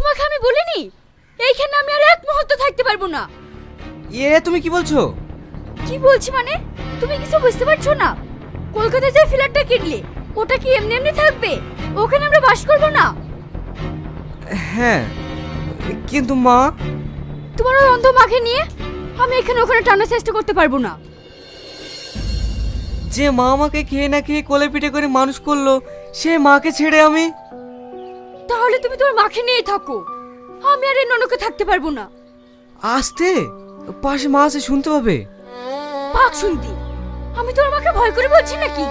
তোমাকে আমি বলিনি? এইখানে আমি আর এক মুহূর্ত থাকতে পারব না। এ তুমি কি বলছো? কি বলছি মানে? তুমি কিছু বুঝতে পারছ না? কলকাতায় যে ফ্ল্যাটটা কিনলে ওটা কি এমনি এমনি থাকবে? ওখানে আমরা বাস করব না? হ্যাঁ কিন্তু মা? তোমার ওই অন্ধ মাকে নিয়ে আমি এখানে ওখানে টানার চেষ্টা করতে পারব না। যে মা আমাকে খেয়ে না খেয়ে কোলে পিঠে করে মানুষ করল সে মাকে ছেড়ে আমি তাহলে তুমি তোমার মাকে নিয়ে থাকো। আমি আর এই ননকে থাকতে পারব না। আসতে? পাশে মা আছে শুনতে পাবে। পাক শুনতি। আমি তোমার মাকে ভয় করে বলছি নাকি?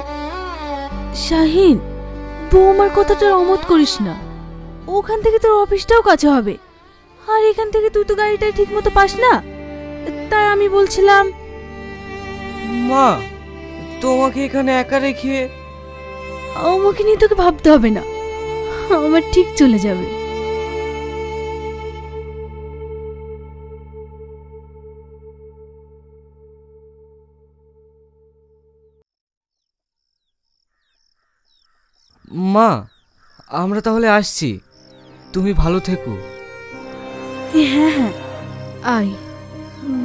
শাহিন বৌমার কথাটার অমত করিস না। ওখান থেকে তোর অফিসটাও কাছে হবে। আর এখান থেকে তুই তো গাড়িটা ঠিক মতো পাস না। তাই আমি বলছিলাম মা তোমাকে এখানে একা রেখে আমাকে নিয়ে তোকে ভাবতে হবে না। আমার ঠিক চলে যাবে। মা আমরা তাহলে আসছি। তুমি ভালো থেকো। হ্যাঁ হ্যাঁ। আয়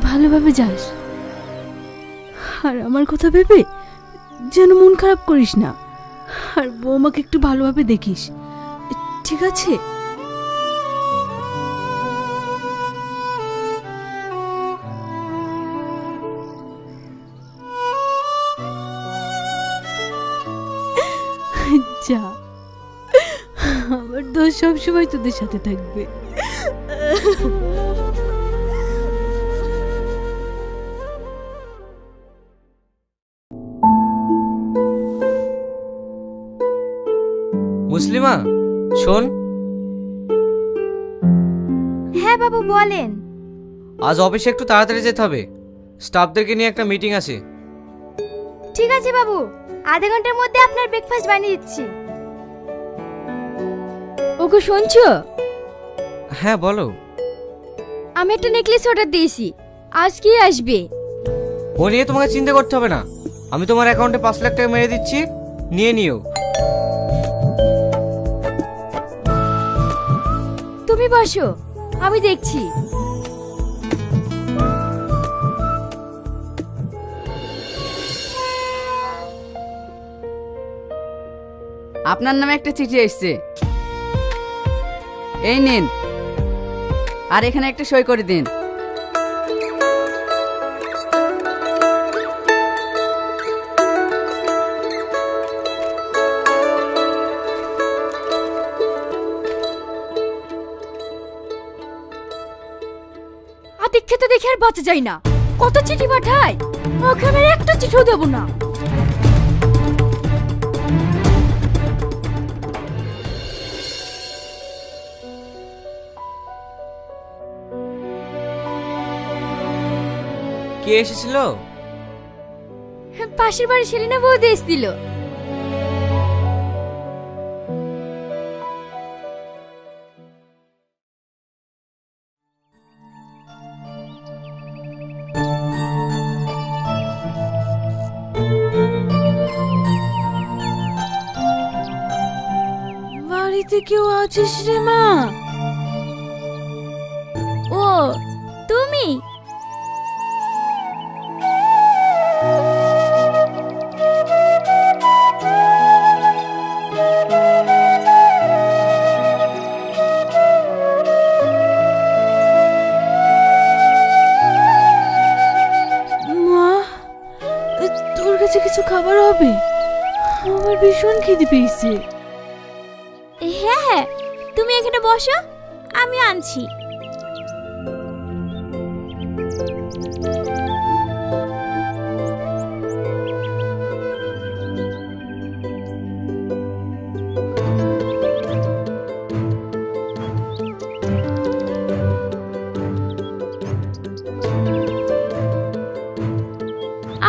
ভালোভাবে যাস। আর আমার কথা ভেবে যেন মন খারাপ করিস না। আর বৌমাকে একটু ভালোভাবে দেখিস। ঠিক আছে? যা আমার দোষ সবসময় তোদের সাথে থাকবে। শোন। হ্যাঁ বাবু বলেন। আজ অফিসে একটু তাড়াতাড়ি যেতে হবে। স্টাফদেরকে নিয়ে একটা মিটিং আছে। ঠিক আছে বাবু আধা ঘণ্টার মধ্যে আপনার ব্রেকফাস্ট বানিয়ে দিচ্ছি। ওকে শুনছো? হ্যাঁ বলো। আমি একটা নেকলেস অর্ডার দিয়েছি। আজ কি আসবে? ও নিয়ে তোমাকে চিন্তা করতে হবে না। আমি তোমার অ্যাকাউন্টে পাঁচ লাখ টাকা মেরে দিচ্ছি। নিয়ে নিও। তুমি বসো, আমি দেখছি। আপনার নামে একটা চিঠি এসছে। এই নিন। আর এখানে একটা সই করে দিন। বাঁচা যায় না। কত চিঠি পাঠায়? ওকে আমি একটা চিঠিও দেবো না। কে এসেছিল? পাশের বাড়ি সেলিনা বৌদি এসেছিল। কেউ আছিস রে মা? ও, তুমি? মা, তোর কাছে কিছু খাবার হবে? আমার ভীষণ খিদে পেয়েছে। আমি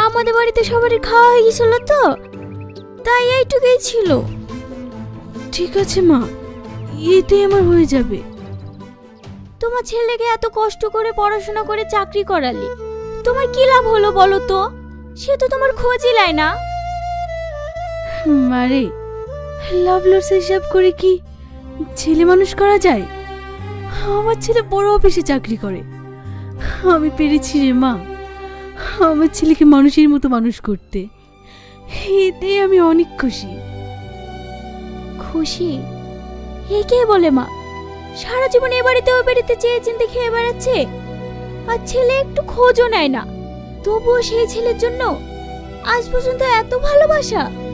আমাদের বাড়িতে সবারই খাওয়া হয়ে গেছিল তো, তাই এইটুকুই ছিল। ঠিক আছে মা এতে আমার হয়ে যাবে। তোমার ছেলেকে এত কষ্ট করে পড়াশোনা করে চাকরি করালি? তোমার কি লাভ হলো বলো তো? সে তো তোমার খোঁজই লায় না। মারে লাভ লস হিসাব করে কি ছেলে মানুষ করা যায়? আমার ছেলে বড় অফিসে চাকরি করে। আমি পেরেছি রে মা আমার ছেলেকে মানুষের মতো মানুষ করতে। এতে আমি অনেক খুশি। খুশি? এ কে বলে মা? সারা জীবন এ বাড়িতেও বেরিতে বাড়িতে চেয়ে চিনতে খেয়ে বেড়াচ্ছে। আর ছেলে একটু খোঁজও নেয় না। তবুও সেই ছেলের জন্য আজ পর্যন্ত এত ভালোবাসা।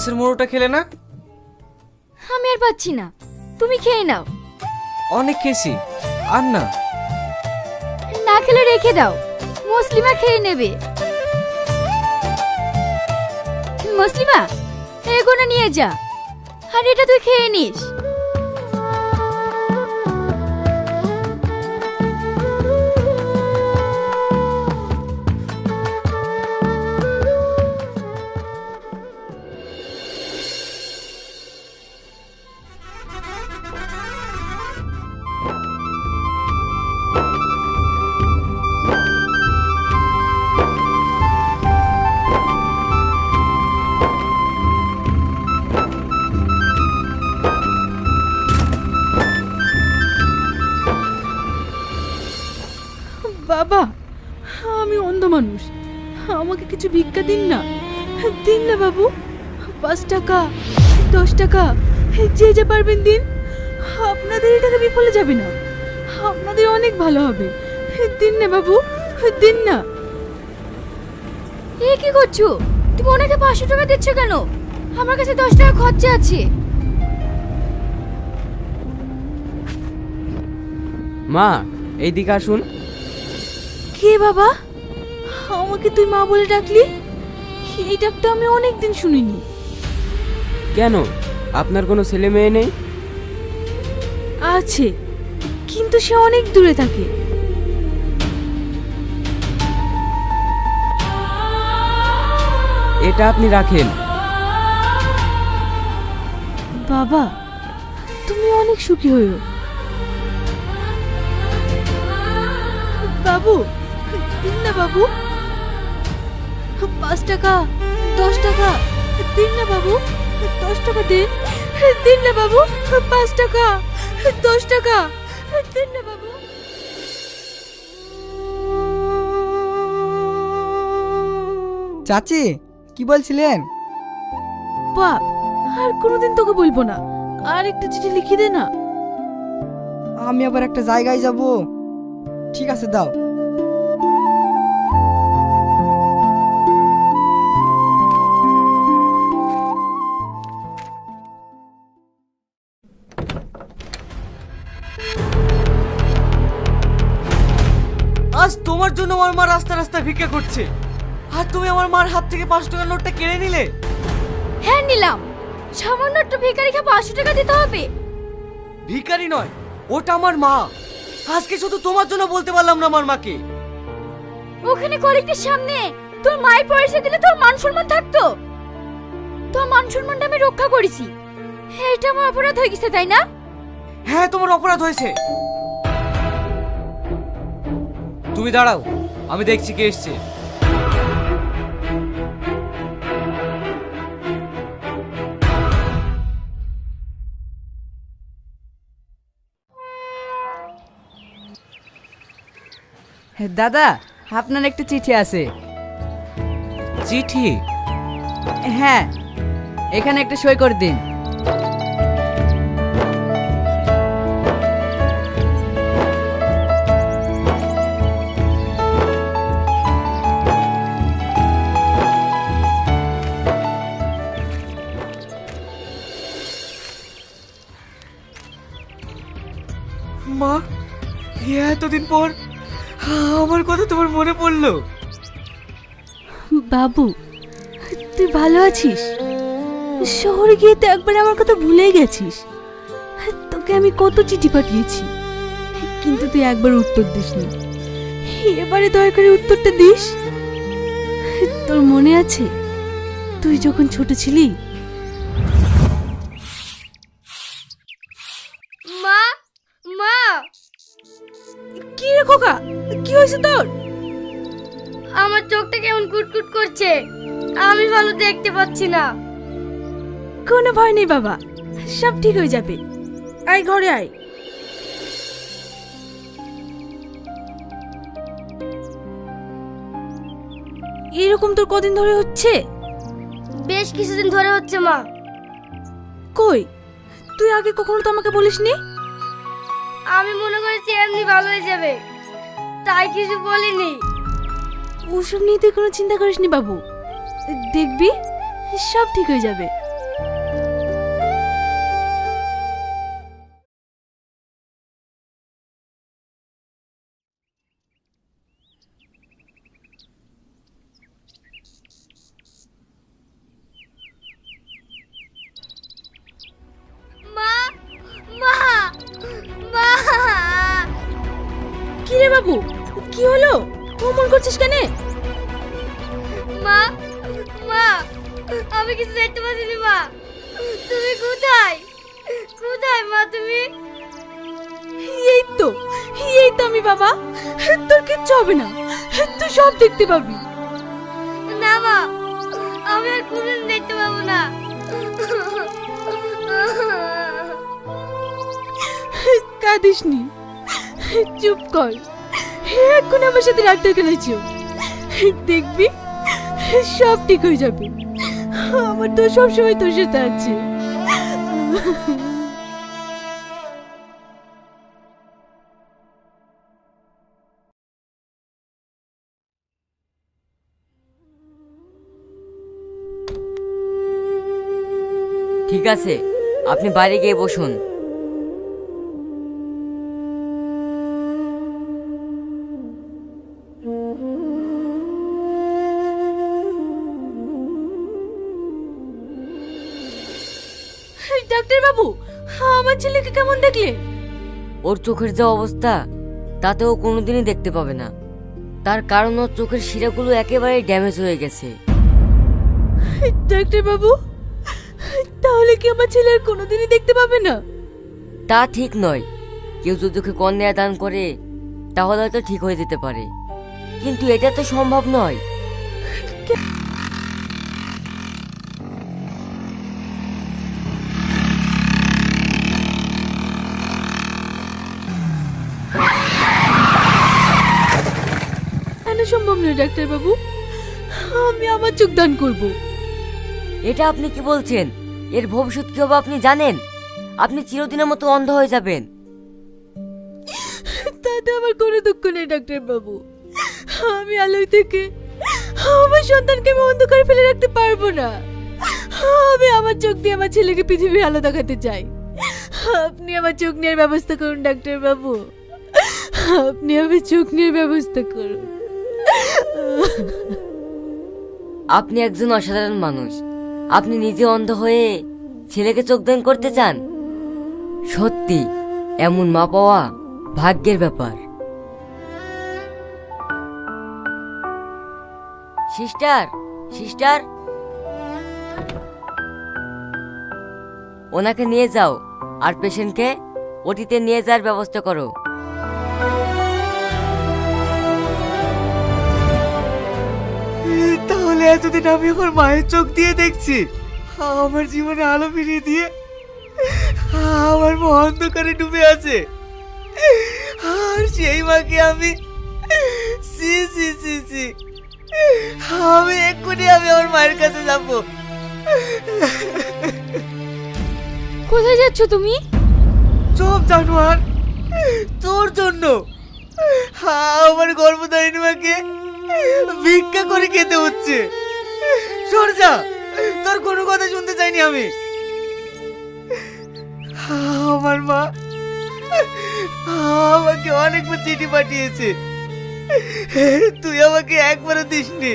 মাছের মোড়োটা খেলে না? আমি আর পাচ্ছি না। তুমি খেয়ে নাও। অনেক খেয়েছি। আর না? না খেলে রেখে দাও। মুসলিমা খেয়ে নেবে। মুসলিমা এগুলো নিয়ে যা। আর এটা তুই খেয়ে নিস। বাবা, আমি অন্ধ মানুষ। আমাকে কিছু ভিক্ষা দিন না। দিন না বাবু। পাঁচ টাকা, দশ টাকা, যে যে পারবেন দিন। আপনাদের এই টাকা বিফলে যাবে না। আপনাদের অনেক ভালো হবে। দিন না বাবু দিন না। এ কি করছ? তুমি ওনাকে পাঁচশো টাকা দিচ্ছ কেন? আমার কাছে দশ টাকা খরচা আছে। মা এইদিকে আসুন। কে বাবা? আমাকে তুই মা বলে ডাকলি? এই ডাকটা আমি অনেক দিন শুনিনি। কেন? আপনার কোনো ছেলে মেয়ে নেই? আছে কিন্তু সে অনেক দূরে থাকে। এটা আপনি রাখেন। বাবা তুমি অনেক সুখী হয়েও। বাবু দিন না বাবু। পাঁচ টাকা দশ টাকা দিন না বাবু। দশ টাকা দিন দিন না বাবু। পাঁচ টাকা। দশ টাকা। দেন না বাবু। চাচি কি বলছিলেন? বাপ আর কোনোদিন তোকে বলব না। আর একটা চিঠি লিখি দে না। আমি আবার একটা জায়গায় যাব। ঠিক আছে দাও। তোমার মা রাস্তা রাস্তা ভিক্ষা করছে। আর তুমি আমার মার হাত থেকে পাঁচশো টাকার নোটটা কেড়ে নিলে? হ্যাঁ নিলাম। সামান্য একটা ভিখারিকে পাঁচশো টাকা দিতে হবে। ভিখারি নয় ওটা আমার মা। আজকে শুধু তোমার জন্য বলতে পারলাম না আমার মাকে। ওখানে কলিগদের সামনে তোর মায়ের পয়সা দিলে তোর মান সম্মান থাকতো। তোর মান সম্মানটা আমি রক্ষা করেছি। এটা আমার অপরাধ হয়ে গেছে তাই না? হ্যাঁ তোমার অপরাধ হয়েছে। তুমি দাঁড়াও। আমি দেখছি কে এসছে। দাদা আপনার একটা চিঠি আছে। চিঠি? হ্যাঁ এখানে একটা সই করে দিন। এতদিন পর, আমার কথা তোমার মনে পড়ল। বাবু, তুই ভালো আছিস? শহরে গিয়ে তো একবার আমার কথা ভুলে গেছিস। তোকে আমি কত চিঠি পাঠিয়েছি, কিন্তু তুই একবার উত্তর দিসনি। এবারে দয়া করে উত্তরটা দিস। তোর মনে আছে, তুই যখন ছোট ছিলি হয়েছে তোর? আমার চোখটা কেমন কুটকুট করছে। আমি ভালো দেখতে পাচ্ছি না। কোনো ভয় নেই বাবা সব ঠিক হয়ে যাবে। আয় ঘরে আয়। এরকম তোর কদিন ধরে হচ্ছে? বেশ কিছুদিন ধরে হচ্ছে মা। কই? তুই আগে কখনো তো আমাকে বলিসনি? আমি মনে করেছি এমনি ভালো হয়ে যাবে। তাই কিছু বলিনি। ওসব নিয়ে তুই কোনো চিন্তা করিসনি বাবু। দেখবি, সব ঠিক হয়ে যাবে। আমি কিছু দেখতে পাচ্ছি না মা। তুমি কোথায়? কোথায় মা তুমি? এই তো এই তো আমি বাবা। তোর কিচ্ছু হবে না। তুই সব দেখতে পাবি। না মা আমি আর কোনদিন দেখতে পাবো না। কাঁদিসনি। চুপ কর। এখন আমার সাথে ডাক্তার খেলেছ দেখবি সব ঠিক হয়ে যাবে। আমার তো সবসময় তোর সাথে আছে ঠিক আছে আপনি বাইরে গিয়ে বসুন। কেমন দেখলে? ওর চোখের যা অবস্থা তাতে ও কোনোদিনই দেখতে পাবে না। তার কারণ ওর চোখের শিরাগুলো একেবারে ড্যামেজ হয়ে গেছে। ডাক্তার বাবু তাহলে কি আমার ছেলে আর কোনোদিনই দেখতে পাবে না? তা ঠিক নয়। কেউ যদি ওকে কন্যা দান করে তাহলে হয়তো ঠিক হয়ে যেতে পারে। কিন্তু এটা তো সম্ভব নয় কেন সম্ভব নয় ডাক্তার বাবু আমি আমার চোখ দান করব। এটা আপনি কি বলছেন? এর ভবিষ্যৎ কি হবে আপনি জানেন? আপনি চিরদিনের মতো অন্ধ হয়ে যাবেন। তাতে আমার কোনো দুঃখ নেই ডাক্তার বাবু আমি আলোয় থেকে আমার সন্তানকে আমি অন্ধকারে ফেলে রাখতে পারব না। আমি আমার চোখ দিয়ে আমার ছেলেকে পৃথিবীর আলো দেখাতে চাই। আপনি আমার চোখ নেওয়ার ব্যবস্থা করুন ডাক্তার বাবু আপনি আমার চোখ নেওয়ার ব্যবস্থা করুন। আপনি একজন অসাধারণ মানুষ। আপনি নিজে অন্ধ হয়ে ছেলেকে চোখ দান করতে চান? সত্যি, এমন মা পাওয়া ভাগ্যের ব্যাপার। Sister sister. ওনাকে নিয়ে যাও, আর পেশেন্টকে ওটিতে নিয়ে যাওয়ার ব্যবস্থা করো। তাহলে এতদিন আমি এখন মায়ের চোখ দিয়ে দেখছি। আমার জীবনে আলো ফিরিয়ে দিয়ে আমার মা অন্ধকারে ডুবে আছে। আর সেই মাকে আমি সি সি সি সি আমি এক্ষুনি আমি আমার মায়ের কাছে যাব। কোথায় যাচ্ছ তুমি? চুপ জানোয়ার তোর জন্য। আমার গর্ভধারিণী মাকে ভিক্ষা করে খেতে হচ্ছে। সর যা, তোর কোনো কথা শুনতে চাইনি আমি। আমার মা আমাকে অনেকবার চিঠি পাঠিয়েছে। তুই আমাকে একবারও দিসনি।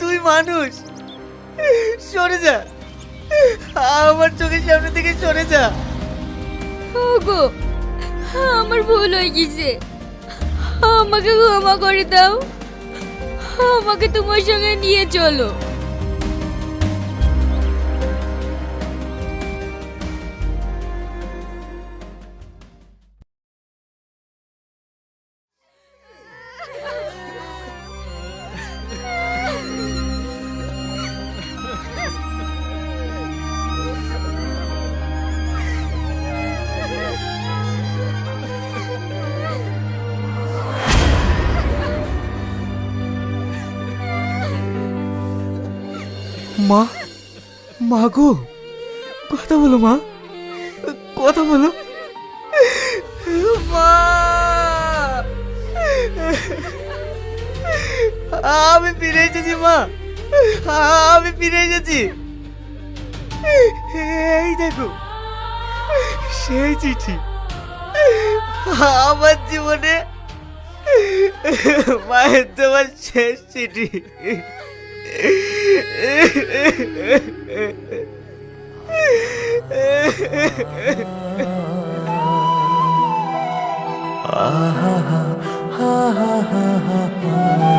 তুই মানুষ। সরে যা। আমার চোখের সামনে থেকে সরে যা। ওগো, আমার ভুল হয়ে গেছে। আমাকে ক্ষমা করে দাও। আমাকে তোমার সঙ্গে নিয়ে চলো। মা মা গো, কথা বলো মা, কথা বলো। মা! আমি ফিরে এসেছি, মা! আমি ফিরে এসেছি। এই দেখো, সেই চিঠি। আমার জীবনে মায়ের তোমার শেষ চিঠি। আহা হা হা হা হা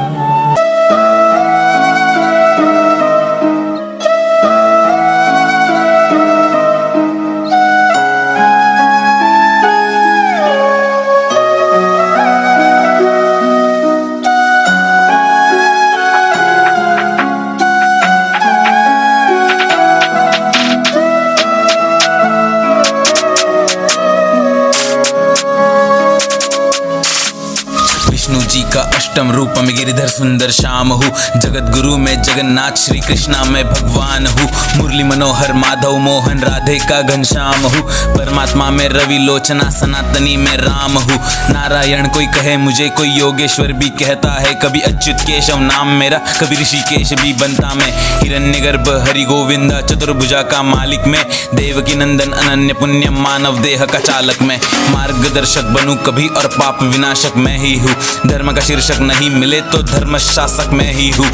अष्टम गिरिधर सुंदर श्याम हूँ। जगत गुरु में जगन्नाथ श्री कृष्णा में भगवान हूँ। मुरली मनोहर माधव मोहन राधे का घनश्याम हूँ। परमात्मा में रवि लोचना, सनातनी में राम हूँ। नारायण कोई कहे मुझे, कोई योगेश्वर भी कहता है। कभी अच्युत केशव नाम मेरा, कभी ऋषिकेश भी बनता मैं। हिरण्य गर्भ हरि गोविंदा चतुर्भुजा का मालिक मैं। देवकी नंदन, अनन्य पुण्य, मानव देह का चालक मैं। मार्गदर्शक बनू कभी और पाप विनाशक मैं ही हूँ। धर्म का शीर्षक नहीं मिले तो धर्म शासक मैं ही हूँ।